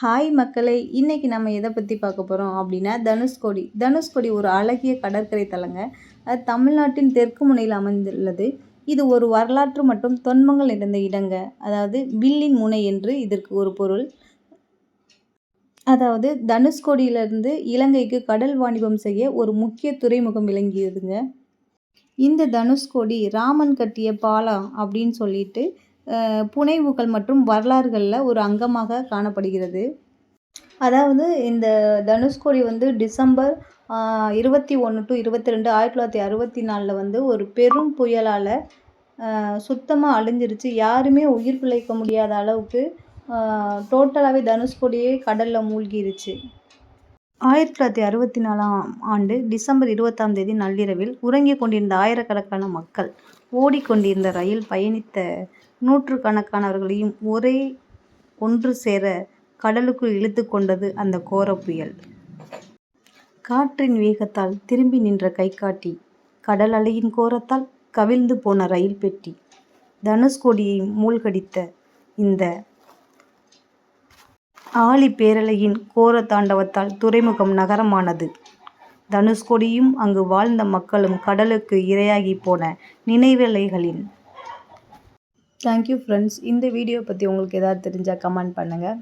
Hi மக்களை இன்றைக்கி நம்ம எதை பற்றி பார்க்க போகிறோம் அப்படின்னா தனுஷ்கோடி. தனுஷ்கோடி ஒரு அழகிய கடற்கரை தலங்க. அது தமிழ்நாட்டின் தெற்கு முனையில் அமைந்துள்ளது. இது ஒரு வரலாற்று மற்றும் தொன்மங்கள் நிறைந்த இடங்க. அதாவது வில்லின் முனை என்று இதற்கு ஒரு பொருள். அதாவது தனுஷ்கோடியிலிருந்து இலங்கைக்கு கடல் வாணிபம் செய்ய ஒரு முக்கிய துறைமுகம் விளங்கியதுங்க. இந்த தனுஷ்கோடி ராமன் கட்டிய பாலம் அப்படின்னு சொல்லிட்டு புனைவுகள் மற்றும் வரலாறுகளில் ஒரு அங்கமாக காணப்படுகிறது. அதாவது இந்த தனுஷ்கோடி வந்து டிசம்பர் இருபத்தி ஒன்று டு இருபத்தி ரெண்டு ஆயிரத்தி தொள்ளாயிரத்தி அறுபத்தி நாலில் வந்து ஒரு பெரும் புயலால் சுத்தமாக அழிஞ்சிருச்சு. யாருமே உயிர் பிழைக்க முடியாத அளவுக்கு டோட்டலாகவே தனுஷ்கோடியே கடலில் மூழ்கிருச்சு. ஆயிரத்தி தொள்ளாயிரத்தி அறுபத்தி நாலாம் ஆண்டு டிசம்பர் இருபத்தாம் தேதி நள்ளிரவில் உறங்கிக் கொண்டிருந்த ஆயிரக்கணக்கான மக்கள் ஓடிக்கொண்டிருந்த ரயில் பயணித்த நூற்றுக்கணக்கானவர்களையும் ஒரே ஒன்று சேர கடலுக்குள் இழுத்து கொண்டது அந்த கோர புயல். காற்றின் வேகத்தால் திரும்பி நின்ற கைகாட்டி கடல் அலையின் கோரத்தால் கவிழ்ந்து போன ரயில் பெட்டி தனுஷ்கோடியை மூழ்கடித்த இந்த ஆழி பேரலையின் கோர தாண்டவத்தால் துறைமுகம் நகரமானது. தனுஷ்கோடியும் அங்கு வாழ்ந்த மக்களும் கடலுக்கு இரையாகி போன நினைவலைகளின் தேங்க்யூ ஃப்ரெண்ட்ஸ் இந்த வீடியோ பற்றி உங்களுக்கு எதாவது தெரிஞ்சால் கமெண்ட் பண்ணுங்கள்